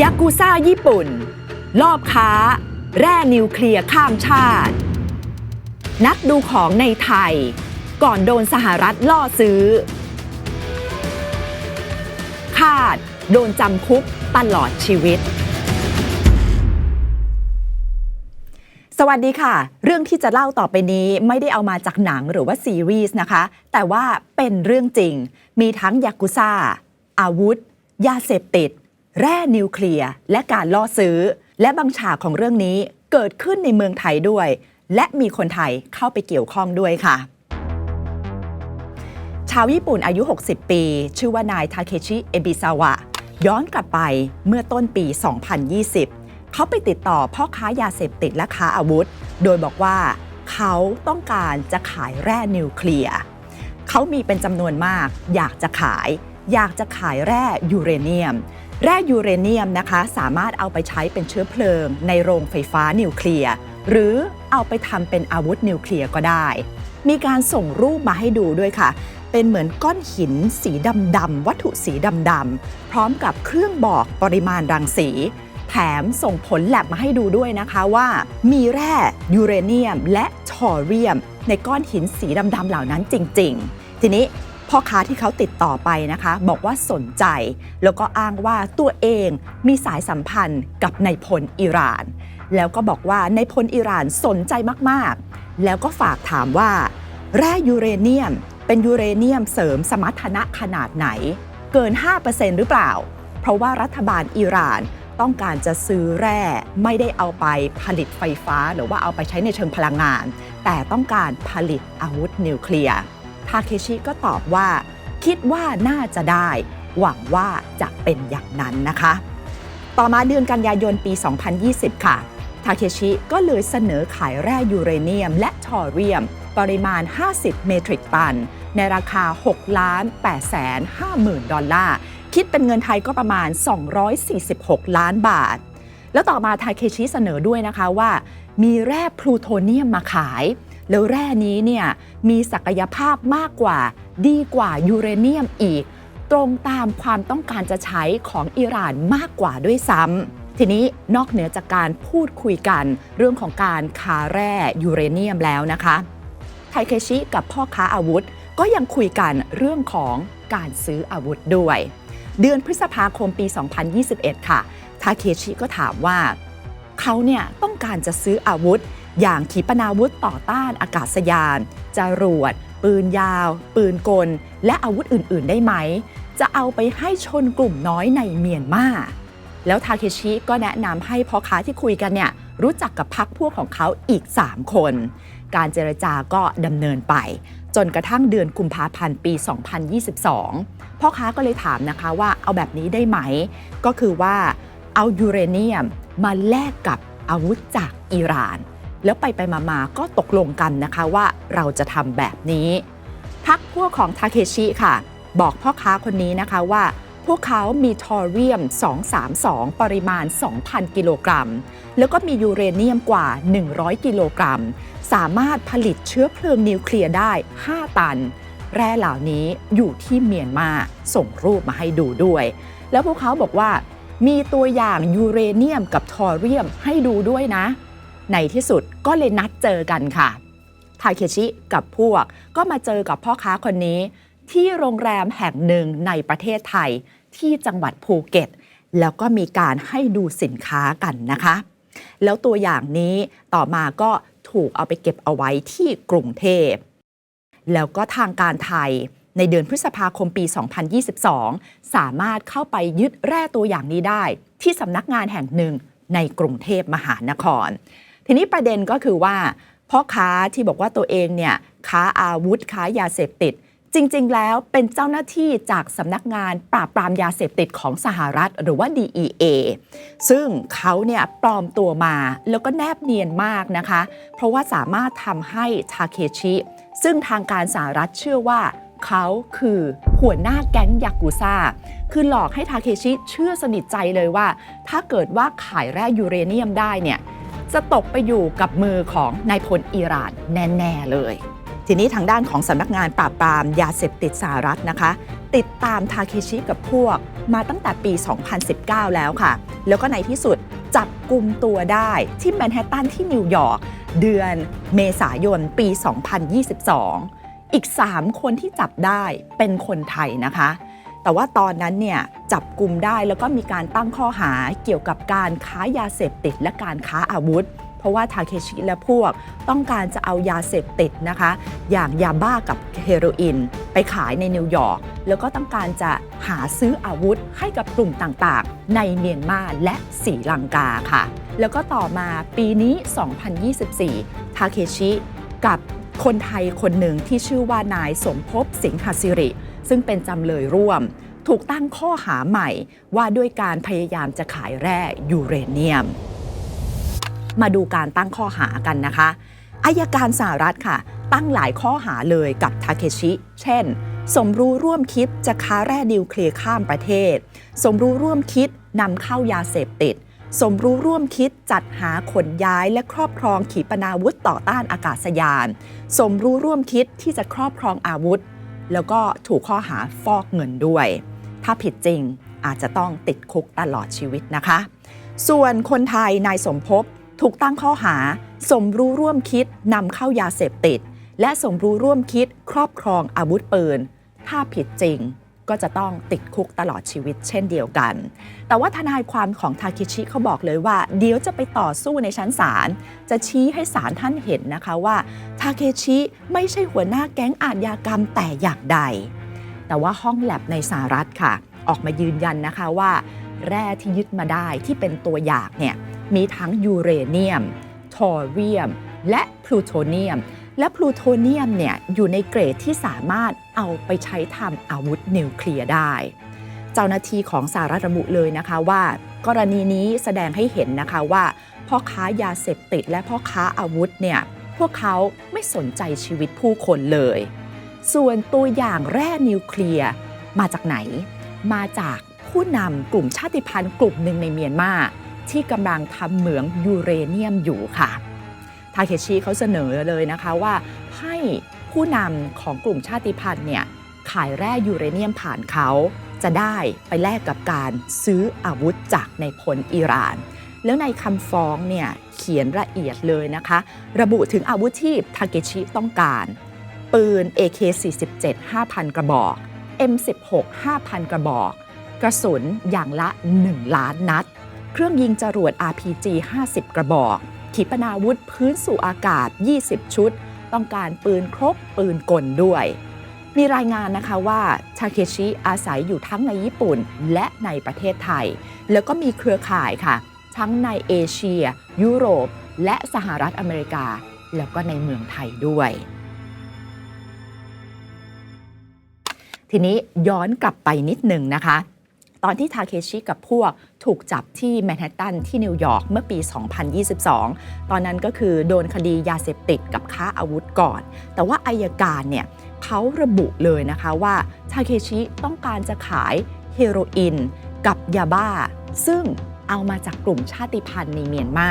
ยากูซ่าญี่ปุ่น ลอบค้า แร่นิวเคลียร์ข้ามชาติ นักดูของในไทย ก่อนโดนสหรัฐล่อซื้อ คาด โดนจำคุกตลอดชีวิต สวัสดีค่ะ เรื่องที่จะเล่าต่อไปนี้ไม่ได้เอามาจากหนังหรือว่าซีรีส์นะคะ แต่ว่าเป็นเรื่องจริง มีทั้งยากุซ่า อาวุธ ยาเสพติด แร่นิวเคลียร์และการล่อซื้อ และบางฉากของเรื่องนี้เกิดขึ้นในเมืองไทยด้วย และมีคนไทยเข้าไปเกี่ยวข้องด้วยค่ะ ชาวญี่ปุ่นอายุ 60 ปี ชื่อว่านายทาเคชิเอบิซาวะ ย้อนกลับไปเมื่อต้นปี 2020 เขาไปติดต่อพ่อค้ายาเสพติดและค้าอาวุธ โดยบอกว่าเขาต้องการจะขายแร่นิวเคลียร์เขามีเป็นจำนวนมากอยากจะขาย อยากจะขายแร่ยูเรเนียม แร่ยูเรเนียมนะคะ สามารถเอาไปใช้เป็นเชื้อเพลิง ในโรงไฟฟ้านิวเคลียร์หรือเอาไปทำเป็นอาวุธนิวเคลียร์ก็ได้ มีการส่งรูปมาให้ดูด้วยค่ะ เป็นเหมือนก้อนหินสีดำๆวัตถุสีดำๆพร้อมกับเครื่องบอกปริมาณรังสีแถมส่งผลแลบมาให้ดูด้วยนะคะว่า มีแร่ยูเรเนียม และทอเรียม ในก้อนหินสีดำๆเหล่านั้นจริง ๆ ทีนี้ พ่อค้าที่เขาติดต่อไปนะคะ บอกว่าสนใจ แล้วก็อ้างว่าตัวเองมีสายสัมพันธ์กับนายพลอิหร่าน แล้วก็บอกว่านายพลอิหร่านสนใจมากๆ แล้วก็ฝากถามว่า แร่ยูเรเนียม เป็นยูเรเนียมเสริมสมรรถนะขนาดไหน เกิน 5%หรือเปล่า เพราะว่ารัฐบาลอิหร่านต้องการจะซื้อแร่ไม่ได้เอาไปผลิตไฟฟ้า หรือว่าเอาไปใช้ในเชิงพลังงาน แต่ต้องการผลิตอาวุธนิวเคลียร์ ทาเคชิก็ตอบว่า คิดว่าน่าจะได้ หวังว่าจะเป็นอย่างนั้นนะคะ ต่อมาเดือนกันยายนปี 2020 ค่ะ ทาเคชิก็เลยเสนอขายแร่ยูเรเนียมและทอเรียม ปริมาณ 50 เมตริกตัน ในราคา 6 ล้าน8แสน5หมื่นดอลลาร์ คิดเป็นเงินไทยก็ประมาณ 246 ล้านบาท แล้วต่อมาทาเคชิเสนอด้วยนะคะว่า มีแร่พลูโทเนียมมาขาย แล้วแร่นี้เนี่ยมีศักยภาพมากกว่าดีกว่ายูเรเนียมอีก ตรงตามความต้องการจะใช้ของอิหร่านมากกว่าด้วยซ้ำทีนี้นอกเหนือจากการพูดคุยกันเรื่องของการค้าแร่ยูเรเนียมแล้วนะคะ ไทเคชิกับพ่อค้าอาวุธ ก็ยังคุยกันเรื่องของการซื้ออาวุธด้วย เดือนพฤษภาคมปี 2021 ค่ะ ทาเคชิก็ถามว่า เขาเนี่ยต้องการจะซื้ออาวุธ อย่างขีปนาวุธต่อต้านอากาศยาน จรวด ปืนยาว ปืนกล และอาวุธอื่น ๆ ได้ไหม จะเอาไปให้ชนกลุ่มน้อยในเมียนมา แล้วทาเคชิก็แนะนำให้พ่อค้าที่คุยกันเนี่ยรู้จักกับพักพวกของเขาอีก 3 คน การเจรจาก็ดำเนินไป จนกระทั่งเดือนกุมภาพันธ์ปี 2022 พ่อค้าก็เลยถามนะคะว่าเอาแบบนี้ได้ไหม ก็คือว่าเอายูเรเนียมมาแลกกับอาวุธจากอิหร่าน แล้วไปไปมาๆก็ตกลงกันนะคะว่าเราจะทำแบบนี้ พักพวกของทาเคชิค่ะ บอกพ่อค้าคนนี้นะคะว่า พวกเขามีทอเรียม 232 ปริมาณ 2,000 กิโลกรัม แล้วก็มียูเรเนียมกว่า 100 กิโลกรัม สามารถผลิตเชื้อเพลิงนิวเคลียร์ได้ 5 ตัน แร่เหล่านี้อยู่ที่เมียนมาส่งรูปมาให้ดูด้วย แล้วพวกเขาบอกว่ามีตัวอย่างยูเรเนียมกับทอเรียมให้ดูด้วยนะ ในที่สุดก็เลยนัดเจอกันค่ะ ทาเคชิกับพวกก็มาเจอกับพ่อค้าคนนี้ ที่โรงแรมแห่งหนึ่งในประเทศไทยที่จังหวัดภูเก็ต แล้วก็มีการให้ดูสินค้ากันนะคะ แล้วตัวอย่างนี้ต่อมาก็ถูกเอาไปเก็บเอาไว้ที่กรุงเทพ แล้วก็ทางการไทยในเดือนพฤษภาคมปี 2022 สามารถเข้าไปยึดแร่ตัวอย่างนี้ได้ ที่สำนักงานแห่งหนึ่งในกรุงเทพมหานคร ทีนี้ประเด็นก็คือว่าพ่อค้าที่บอกว่าตัวเองเนี่ยค้าอาวุธค้ายาเสพติด จริง ๆ แล้วเป็นเจ้าหน้าที่จากสำนักงานปราบปรามยาเสพติดของสหรัฐหรือว่า DEA ซึ่งเขาเนี่ยปลอมตัวมาแล้วก็แนบเนียนมากนะคะ เพราะว่าสามารถทำให้ทาเคชิ ซึ่งทางการสหรัฐเชื่อว่าเขาคือหัวหน้าแก๊งยากูซ่า คือหลอกให้ทาเคชิเชื่อสนิทใจเลยว่า ถ้าเกิดว่าขายแร่ยูเรเนียมได้เนี่ย จะตกไปอยู่กับมือของนายพลอิหร่านแน่ ๆ เลย ทีนี้ทางด้านของสำนักงานปราบปรามยาเสพติดสหรัฐนะคะ ติดตามทาเคชิกับพวกมาตั้งแต่ปี 2019 แล้วค่ะ แล้วก็ในที่สุดจับกลุ่มตัวได้ที่แมนฮัตตันที่นิวยอร์กเดือนเมษายนปี 2022 อีก 3 คนที่จับได้เป็นคนไทยนะคะ แต่ว่าตอนนั้นเนี่ยจับกลุ่มได้แล้วก็มีการตั้งข้อหาเกี่ยวกับการค้ายาเสพติดและการค้าอาวุธ เพราะว่าทาเคชิและพวกต้องการจะเอายาเสพติดนะคะ อย่างยาบ้ากับเฮโรอีนไปขายในนิวยอร์กแล้วก็ต้องการจะหาซื้ออาวุธให้กับกลุ่มต่างๆ ในเมียนมาและศรีลังกาค่ะ แล้วก็ต่อมาปีนี้ 2024 ทาเคชิกับคนไทยคนหนึ่งที่ชื่อว่านายสมภพสิงหสิริ ซึ่งเป็นจำเลยร่วม ถูกตั้งข้อหาใหม่ว่าด้วยการพยายามจะขายแร่ยูเรเนียม มาดูการตั้งข้อหากันนะคะอายการสหรัฐค่ะ ตั้งหลายข้อหาเลยกับทาเคชิ เช่น สมรู้ร่วมคิดจะค้าแร่นิวเคลียร์ข้ามประเทศ สมรู้ร่วมคิดนำเข้ายาเสพติด สมรู้ร่วมคิดจัดหาขนย้ายและครอบครองขีปนาวุธต่อต้านอากาศยาน สมรู้ร่วมคิดที่จะครอบครองอาวุธ แล้วก็ถูกข้อหาฟอกเงินด้วย ถ้าผิดจริงอาจจะต้องติดคุกตลอดชีวิตนะคะ ส่วนคนไทยนายสมภพถูกตั้งข้อหา สมรู้ร่วมคิดนำเข้ายาเสพติด และสมรู้ร่วมคิดครอบครองอาวุธปืน ถ้าผิดจริง ก็จะต้องติดคุกตลอดชีวิตเช่นเดียวกัน แต่ว่าทนายความของทาเคชิเขาบอกเลยว่า เดี๋ยวจะไปต่อสู้ในชั้นศาลจะชี้ให้ศาลท่านเห็นนะคะว่าทาเคชิไม่ใช่หัวหน้าแก๊งอาชญากรรมแต่อย่างใด แต่ว่าห้องแลบในสหรัฐค่ะ ออกมายืนยันนะคะว่า แร่ที่ยึดมาได้ที่เป็นตัวอย่างเนี่ยมีทั้งยูเรเนียม ทอเรียม และพลูโทเนียม และพลูโทเนียมเนี่ยอยู่ในเกรดที่สามารถเอาไปใช้ทำอาวุธนิวเคลียร์ได้ เจ้าหน้าที่ของสหรัฐระบุเลยนะคะว่า กรณีนี้แสดงให้เห็นนะคะว่า พ่อค้ายาเสพติดและพ่อค้าอาวุธเนี่ยพวกเขาไม่สนใจชีวิตผู้คนเลย ส่วนตัวอย่างแร่นิวเคลียร์มาจากไหน มาจากผู้นำกลุ่มชาติพันธุ์กลุ่มหนึ่งในเมียนมาที่กำลังทำเหมืองยูเรเนียมอยู่ค่ะ ทาเคชิเขาเสนอเลยนะคะว่าให้ผู้นำของกลุ่มชาติพันธุ์เนี่ยขายแร่ยูเรเนียมผ่านเขาจะได้ไปแลกกับการซื้ออาวุธจากในพลอิหร่าน แล้วในคำฟ้องเนี่ยเขียนละเอียดเลยนะคะ ระบุถึงอาวุธที่ทาเคชิต้องการ ปืน AK-47 5,000 กระบอก M16 5,000 กระบอก กระสุนอย่างละ 1 ล้านนัด เครื่องยิงจรวด RPG 50 กระบอก ขีปนาวุธพื้นสู่อากาศ 20 ชุด ต้องการปืนครบปืนกลด้วย มีรายงานนะคะว่าทาเคชิอาศัยอยู่ทั้งในญี่ปุ่นและในประเทศไทย แล้วก็มีเครือข่ายค่ะ ทั้งในเอเชีย ยุโรป และสหรัฐอเมริกา แล้วก็ในเมืองไทยด้วยทีนี้ย้อนกลับไปนิดหนึ่งนะคะ ตอนที่ทาเคชิกับพวกถูกจับที่แมนฮัตตันที่นิวยอร์กเมื่อปี 2022 ตอนนั้นก็คือโดนคดียาเสพติดกับค้าอาวุธก่อน แต่ว่าอายการเนี่ยเขาระบุเลยนะคะว่าทาเคชิต้องการจะขายเฮโรอีนกับยาบ้า ซึ่งเอามาจากกลุ่มชาติพันธุ์ในเมียนมา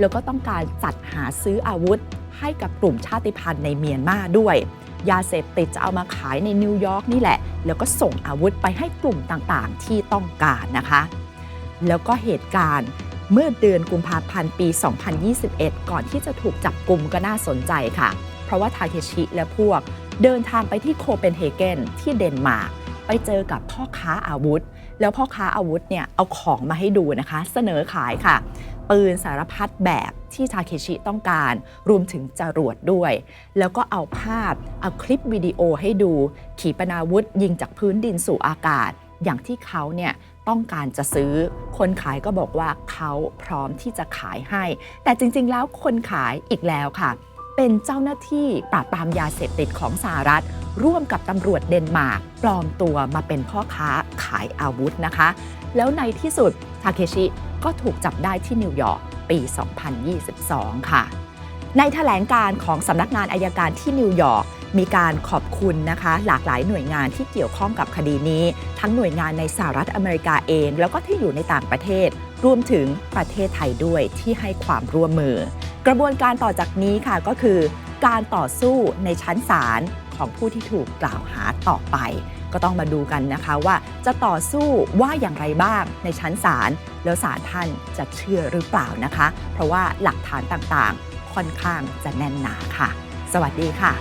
แล้วก็ต้องการจัดหาซื้ออาวุธให้กับกลุ่มชาติพันธุ์ในเมียนมาด้วย ยาเสพติดจะเอามาขายในนิวยอร์กนี่แหละ แล้วก็ส่งอาวุธไปให้กลุ่มต่างๆ ที่ต้องการนะคะ แล้วก็เหตุการณ์เมื่อเดือนกุมภาพันธ์ปี 2021 ก่อนที่จะถูกจับกลุ่มก็น่าสนใจค่ะ เพราะว่าทาเคชิและพวกเดินทางไปที่โคเปนเฮเกนที่เดนมาร์กไปเจอกับพ่อค้าอาวุธ แล้วพ่อค้าอาวุธเนี่ยเอาของมาให้ดูนะคะ เสนอขายค่ะ ปืนสารพัดแบบ ที่ทาเคชิต้องการ รวมถึงจรวดด้วย แล้วก็เอาภาพเอาคลิปวิดีโอให้ดู ขีปนาวุธยิงจากพื้นดินสู่อากาศ อย่างที่เขาเนี่ยต้องการจะซื้อ คนขายก็บอกว่าเขาพร้อมที่จะขายให้ แต่จริง ๆ แล้วคนขายอีกแล้วค่ะ เป็นเจ้าหน้าที่ปราบปรามยาเสพติดของสหรัฐ ร่วมกับตำรวจเดนมาร์กปลอมตัวมาเป็นพ่อค้าขายอาวุธนะคะ แล้วในที่สุดทาเคชิก็ถูกจับได้ที่นิวยอร์ก ปี 2022 ค่ะ ในแถลงการของสำนักงานอายการที่นิวยอร์กมีการขอบคุณนะคะ หลากหลายหน่วยงานที่เกี่ยวข้องกับคดีนี้ ทั้งหน่วยงานในสหรัฐอเมริกาเอง แล้วก็ที่อยู่ในต่างประเทศ รวมถึงประเทศไทยด้วยที่ให้ความร่วมมือ กระบวนการต่อจากนี้ค่ะก็คือ การต่อสู้ในชั้นศาลของผู้ที่ถูกกล่าวหาต่อไป ก็ต้องมาดูกันนะคะว่าจะต่อสู้ว่าอย่างไรบ้างในชั้นศาลแล้วศาลท่านจะเชื่อหรือเปล่านะคะ เพราะว่าหลักฐานต่างๆ ค่อนข้างจะแน่นหนาค่ะ สวัสดีค่ะ